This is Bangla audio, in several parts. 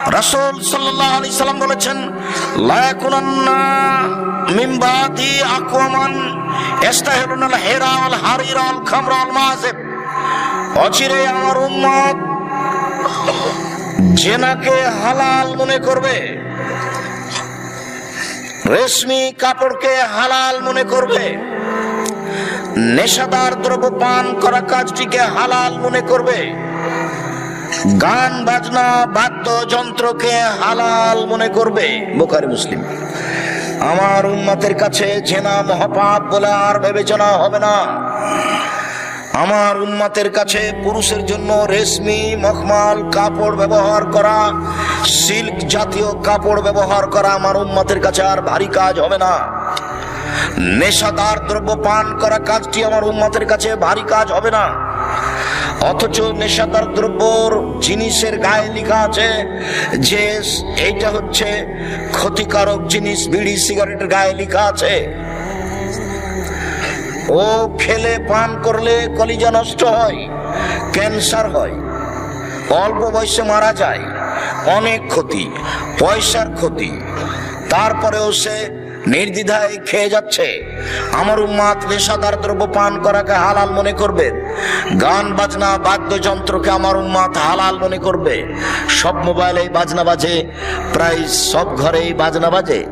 রাসূল সাল্লাল্লাহু আলাইহি সাল্লাম বলেছেন, লা ইয়াকুনান্না মিন বাদি আকওয়ামান ইস্তাহিলুনাল হিরা ওয়াল হারিরা ওয়াল খামরা ওয়াল মাযিব অচিরে আমার উম্মত জেনাকে হালাল মনে করবে, রেশমি কাপড়কে হালাল মনে করবে, নেশাদার দ্রব্য পান করা কাজটিকে হালাল মনে করবে। গান, বাজনা বাদ্য যন্ত্রকে হালাল মনে করবে বোকারি মুসলিম। আমার উন্মাতের কাছে জেনা মহাপাপ বলে আর বিবেচনা হবে না। আমার উন্মাতের কাছে পুরুষের জন্য রেশমি, মখমাল, কাপড় ব্যবহার করা, সিল্ক জাতীয় কাপড় ব্যবহার করা আমার উন্মাতের কাছে আর ভারী কাজ হবে না। নেশাদার দ্রব্য পান করা কাজটি আমার উন্মাতের কাছে ভারী কাজ হবে না। অথচ নেশাদার দ্রব্যর জিনিসের গায়ে লেখা আছে যে এইটা হচ্ছে ক্ষতিকারক জিনিস, বিড়ি, সিগারেটের গায়ে লেখা আছে। ও খেলে পান করলে কলিজা নষ্ট হয়, ক্যান্সার হয়, অল্প বয়সে মারা যায়, অনেক ক্ষতি, পয়সার ক্ষতি। তারপরেও সে নির্দ্বিধায় খেয়ে যাচ্ছে। আমার উম্মাদ নেশাদার দ্রব্য পান করাকে হালাল মনে করবে। গান, বাজনা, বাদ্যযন্ত্রকে আমার উম্মাদ হালাল মনে করবে। সব মোবাইলে বাজনা বাজে, প্রায় সব ঘরেই বাজনা বাজে।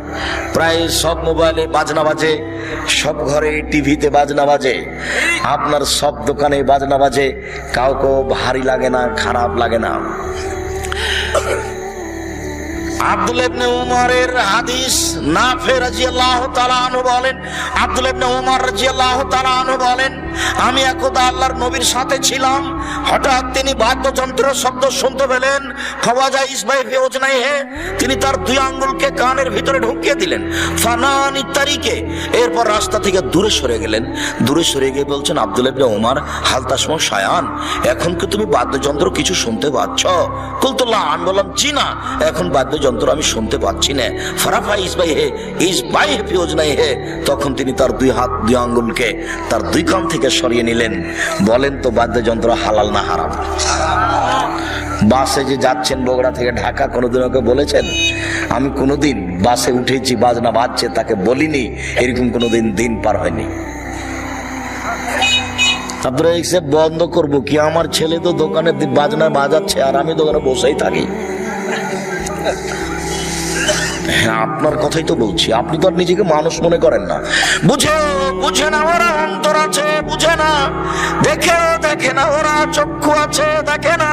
প্রায় সব মোবাইলে বাজনা বাজে, সব ঘরে টিভিতে বাজনা বাজে। আপনার সব দোকানে বাজনা বাজে কাউকে ভারী লাগে না, খারাপ লাগে না। আব্দুল উমরের হাদিস বলেন উমর বলেন আমি একদা আল্লাহর নবীর সাথে ছিলাম হঠাৎ তিনি বাদ্যযন্ত্র শব্দ শুনতে পেলেন। খওয়াজা ইসবাই ফেওজনাই হে তিনি তার দুই আঙ্গুলকে কানের ভিতরে ঢুকিয়ে দিলেন। ফানান ইত্তারিকে এরপর রাস্তা থেকে দূরে সরে গেলেন। দূরে সরে গিয়ে বলছেন, আব্দুল ইবনে উমর হালতাসমো শায়ান। এখন কি তুমি বাদ্যযন্ত্র কিছু শুনতে পাচ্ছ? কুলতুল্লাহ, আমি বললাম, জি না, এখন বাদ্যযন্ত্র আমি শুনতে পাচ্ছি না। ফারাফা ইসবাই হে ইসবাই হে ফিওজ নাই হে তখন তিনি তার দুই হাত, দুই আঙ্গুলকে তার দুই কান থেকে সরিয়ে নিলেন। বলেন তো, বাদ্যযন্ত্র হালাল না হারাম। বাসে যে যাচ্ছেন বগুড়া থেকে ঢাকা, কোনোদিন ওকে বলেছেন? আমি কোনোদিন বাসে উঠেছি, বাজনা বাজছে, তাকে বলিনি, এরকম কোনোদিন দিন পার হয়নি। তারপরে এসে বন্ধ করব কি? আমার ছেলে তো দোকানে বাজনা বাজাচ্ছে, আর আমি দোকানে বসেই থাকি। হ্যাঁ আপনার কথাই তো বলছি। আপনি তো আর নিজেকে মানুষ মনে করেন না। বুঝে বুঝে না, ওরা অন্তর আছে, বুঝে না। দেখে দেখে না ওরা চক্ষু আছে, দেখে না।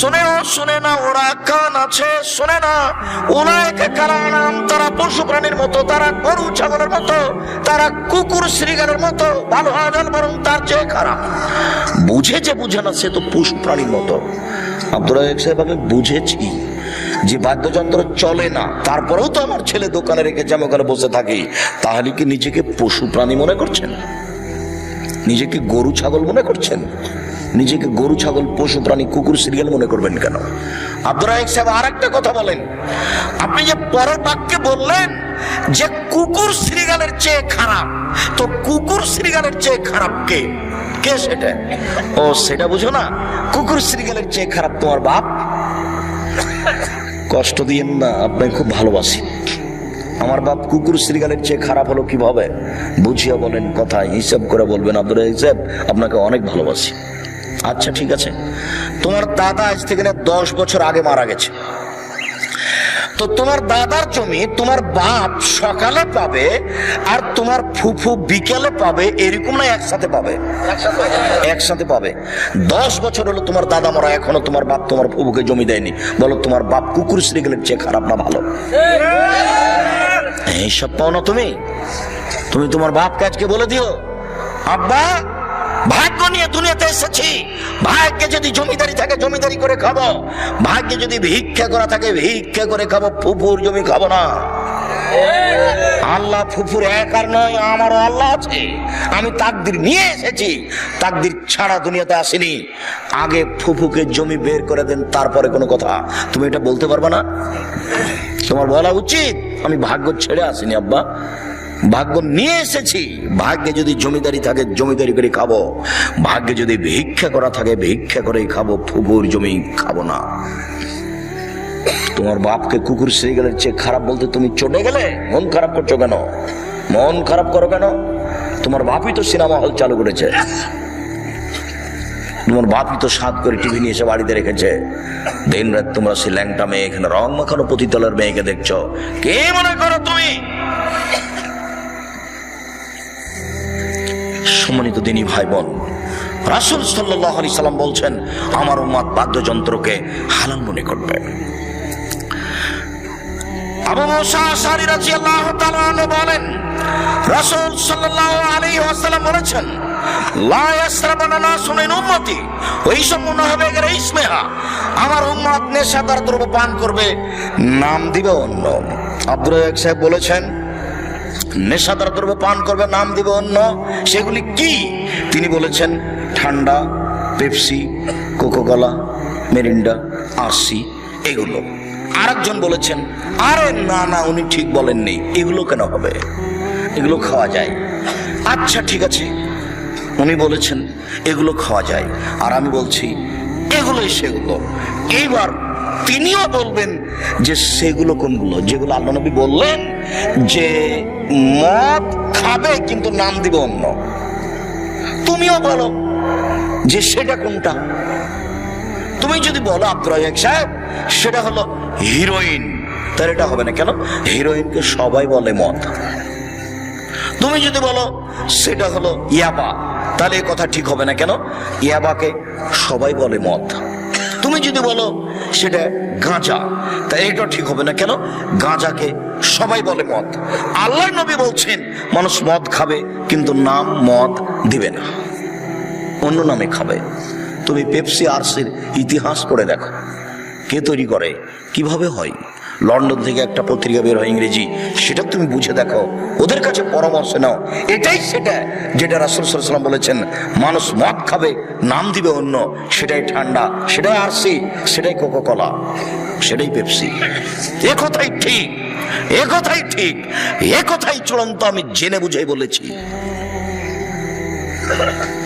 শুনেও শুনে না ওরা কান আছে, শুনে না। ওনাকে কারণ তারা পশু প্রাণীর মতো, তারা গরু, ছাগলের মতো, তারা কুকুর শ্রীগারের মতো, ভালো না, বরং তার চেয়ে খারাপ। বুঝে যে বুঝে না সে তো পশু প্রাণীর মতো। আব্দুল সাহেব, আমি বুঝেছি যে বাদ্যযন্ত্র চলে না, তারপরেও তো আমার ছেলে দোকানে রেখেছে আমি ওখানে বসে থাকি। তাহলে কি নিজেকে পশু প্রাণী মনে করছেন? নিজেকে গরু ছাগল মনে করছেন? নিজেকে গরু, ছাগল, পশু, প্রাণী, কুকুর, সিরিয়াল মনে করবেন কেন? আব্দুল রাজাক সাহেব আর একটা কথা বলেন। আপনি যে পর বাক্যে বললেন যে কুকুর শ্রীগালের চেয়ে খারাপ, তো কুকুর শ্রীগালের চেয়ে খারাপ কে? কে সেটা? ও, সেটা বুঝো না। কুকুর শ্রীগালের চেয়ে খারাপ তোমার বাপ? কষ্ট দিয়েন না, আপনাকে খুব ভালোবাসি। আমার বাপ কুকুর শ্রীগালের চেয়ে খারাপ হলো কীভাবে? বুঝিয়া বলেন, কথা হিসাব করে বলবেন আব্দুল হিসাব আপনাকে অনেক ভালোবাসি। আচ্ছা ঠিক আছে। তোমার দাদা আজ থেকে না দশ বছর আগে মারা গেছে। তো তোমার দাদার জমি তোমার বাপ সকালে পাবে আর তোমার ফুফু বিকেলে পাবে, এরকম না একসাথে পাবে? একসাথে পাবে। দশ বছর হলো তোমার দাদা মরা, এখনও তোমার বাপ তোমার ফুফুকে জমি দেয়নি। বলো, তোমার বাপ কুকুর শ্রীগেলের চেয়ে খারাপ না ভালো? এইসব পাও না তুমি। তুমি তোমার বাপকে আজকে বলে দিও। আব্বা, ভাগ্য নিয়ে দুনিয়াতে এসেছি। ভাগ্যে যদি জমিদারি থাকে, জমিদারি করে খাব। ভাগ্যে যদি ভিক্ষা করা থাকে, ভিক্ষা করে খাব। ফুপুর জমি খাব না। আল্লাহ ফুফুর এক আর নয়, আমারও আল্লাহ আছে। আমি তাকদির নিয়ে এসেছি, তাকদির ছাড়া দুনিয়াতে আসিনি। আগে ফুফুকে জমি বের করে দেন, তারপরে কোনো কথা। তুমি এটা বলতে পারবে না? তোমার বলা উচিত, আমি ভাগ্য ছেড়ে আসিনি, আব্বা। ভাগ্য নিয়ে এসেছি, ভাগ্যে যদি জমিদারি থাকে, জমিদারি করে খাব। ভাগ্যে যদি ভিক্ষা করা থাকে, ভিক্ষা করেই খাব, ফুফুর জমি খাব না। তোমার বাপকে কুকুর সেই গেলে চেয়ে খারাপ বলতে তুমি চটে গেলে? মন খারাপ করছ কেন? মন খারাপ করো কেন? তোমার বাপই তো সিনেমা হল চালু করেছে। তোমার বাপই তো সাত করে টিভি নিয়ে এসে বাড়িতে রেখেছে। দিন রাত তোমরা সেই ল্যাংটা মেয়ে এখানে রং মাখানো পতিতলের মেয়েকে দেখছ। কে মনে করো তুমি? সম্মানিত দিনী ভাই বোন রাসুল সাল্লাহ আলি সাল্লাম বলছেন, আমার উম্মাদ বাদ্যযন্ত্রকে হালাল মনে করবে। বলেন বলেছেন, লা ওই হবে আমার নেশাদার দ্রব্য পান করবে, নাম দিবে অন্য। সাহেব বলেছেন, নেশাদার দ্রব্য পান করবে, নাম দিবে অন্য। সেগুলি কি? তিনি বলেছেন, ঠান্ডা, পেপসি, কোকোকলা, মেরিন্ডা, আরসি, এগুলো। আরেকজন বলেছেন, আরে না না, উনি ঠিক বলেননি। এগুলো কেন হবে? এগুলো খাওয়া যায়। আচ্ছা ঠিক আছে। উনি বলেছেন, এগুলো খাওয়া যায়। আর আমি বলছি, এগুলোই সেগুলো। এইবার তিনিও বলবেন যে, সেগুলো কোনগুলো? যেগুলো আল্লাহ নবী বললেন যে, মদ খাবে কিন্তু নাম দিবে অন্য। তুমিও বলো যে, সেটা কোনটা? তুমি যদি বলো আব্দুল সাহেব, সেটা হলো হিরোইন তার এটা হবে না কেন? হিরোইনকে সবাই বলে মদ। তুমি যদি বলো, সেটা হলো ইয়াবা, তাহলে এ কথা ঠিক হবে না কেন? ইয়াবাকে সবাই বলে মদ। তুমি যদি বলো, সেটা গাঁজা তা এটা ঠিক হবে না কেন? গাঁজাকে সবাই বলে মদ। আল্লাহ নবী বলছেন, মানুষ মদ খাবে, কিন্তু নাম মদ দিবে না। অন্য নামে খাবে। তুমি পেপসি আরসির ইতিহাস পড়ে দেখো। কে তৈরি করে? কীভাবে হয়? লন্ডন থেকে একটা পত্রিকা বের হয় ইংরেজি, সেটা তুমি বুঝে দেখো। ওদের কাছে পরামর্শ নাও। এটাই সেটা যেটা রাসুল সাল্লাম বলেছেন, মানুষ মদ খাবে, নাম দিবে অন্য, সেটাই ঠান্ডা, সেটাই আরসি, সেটাই কোকো কলা সেটাই পেপসি। এ কথাই ঠিক, এ কথাই ঠিক, এ কথাই চূড়ান্ত আমি জেনে বুঝেই বলেছি।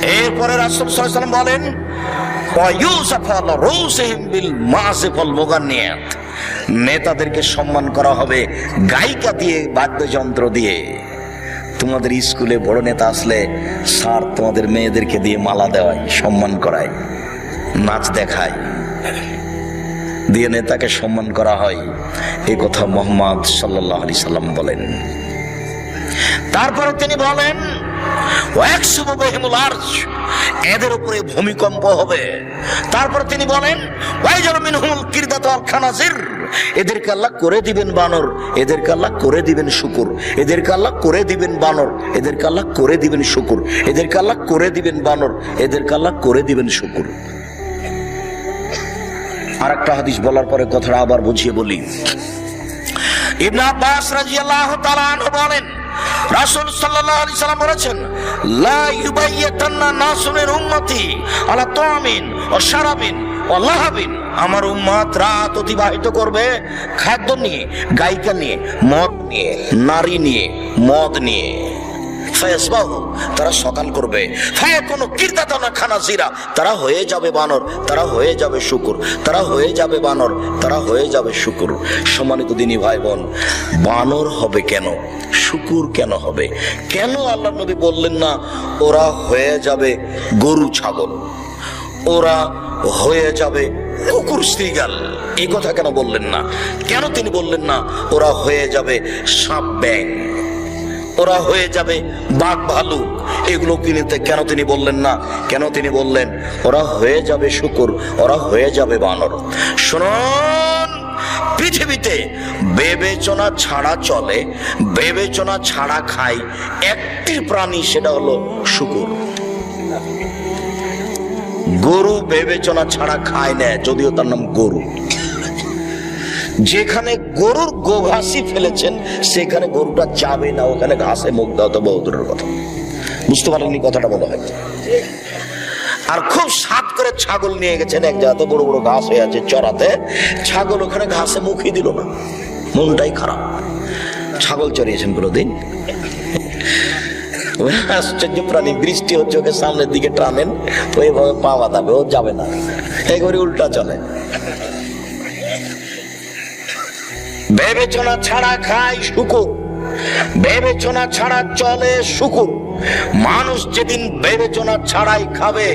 এরপরে রাসূল ওয়াসাল্লাম বলেন নেতাদেরকে সম্মান করা হবে গায়িকা দিয়ে, বাদ্যযন্ত্র দিয়ে। তোমাদের স্কুলে বড় নেতা আসলে স্যার তোমাদের মেয়েদেরকে দিয়ে মালা দেওয়ায়, সম্মান করায়, নাচ দেখায়। দিয়ে নেতাকে সম্মান করা হয় এই কথা মোহাম্মদ সাল্লাহ আলি সাল্লাম বলেন। তারপরে তিনি বলেন এদের উপরে ভূমিকম্প হবে। তারপর তিনি বলেন এদেরকে আল্লাহ করে দিবেন বানর, এদেরকে আল্লাহ করে দিবেন শুকুর, এদেরকে আল্লাহ করে দিবেন বানর, এদেরকে আল্লাহ করে দিবেন শুকুর, এদেরকে আল্লাহ করে দিবেন বানর, এদেরকে আল্লাহ করে দিবেন শুকুর। আর একটা হাদিস বলার পরে কথাটা আবার বুঝিয়ে বলি। ইবনে আব্বাস রাদিয়াল্লাহু তাআলা বলেন রাসূল সাল্লাল্লাহু আলাইহি সাল্লাম বলেছেন, লা ইউবাইয়াতান্না নাসুনের উম্মতি আলা তামিন ও শারাবিন ও লাহাবিন। আমার উম্মত রাত অতিবাহিত করবে খাদ্য নিয়ে, গায়িকা নিয়ে, মদ নিয়ে, নারী নিয়ে, মদ নিয়ে। তারা সকাল করবে। ফায়া তারা হয়ে যাবে বানর, তারা হয়ে যাবে শুকুর, তারা হয়ে যাবে বানর, তারা হয়ে যাবে শুকুর। সম্মানিত দিনী ভাই বোন বানর হবে কেন? শুকুর কেন হবে? কেন আল্লাহ নবী বললেন না, ওরা হয়ে যাবে গরু ছাগল, ওরা হয়ে যাবে কুকুর শ্রীগাল এই কথা কেন বললেন না? কেন তিনি বললেন না, ওরা হয়ে যাবে সাপ ব্যাং ওরা হয়ে যাবে, বাঘ ভালুক। এগুলো কিনেতে কেন তিনি বললেন না? কেন তিনি বললেন, ওরা হয়ে যাবে শুকুর, ওরা হয়ে যাবে বানর। শুনুন, পৃথিবীতে বিবেচনা ছাড়া চলে, বিবেচনা ছাড়া খায় একটি প্রাণী, সেটা হলো শুকুর। গরু বিবেচনা ছাড়া খায় না, যদিও তার নাম গরু। যেখানে গরুর গোঘাসি ফেলেছেন, সেখানে গরুটা যাবে না, ওখানে ঘাসে মুখ দেওয়া তো বহু দূরের কথা। বুঝতে পারেননি কথাটা বলা হয়? আর খুব সাত করে ছাগল নিয়ে গেছেন এক জায়গাতে, বড় বড় ঘাস হয়ে আছে চড়াতে। ছাগল ওখানে ঘাসে মুখই দিল না। মনটাই খারাপ। ছাগল চড়িয়েছেন কোনোদিন? আশ্চর্য প্রাণী, বৃষ্টি হচ্ছে, ওকে সামনের দিকে টানেন ওইভাবে পা বাঁধাবে, ও যাবে না। এই করে উল্টা চলে। বিবেচনা ছাড়া খায় শুকুর। বিবেচনা ছাড়া চলে শুকুর। মানুষ যেদিন বিবেচনা ছাড়াই খাবে।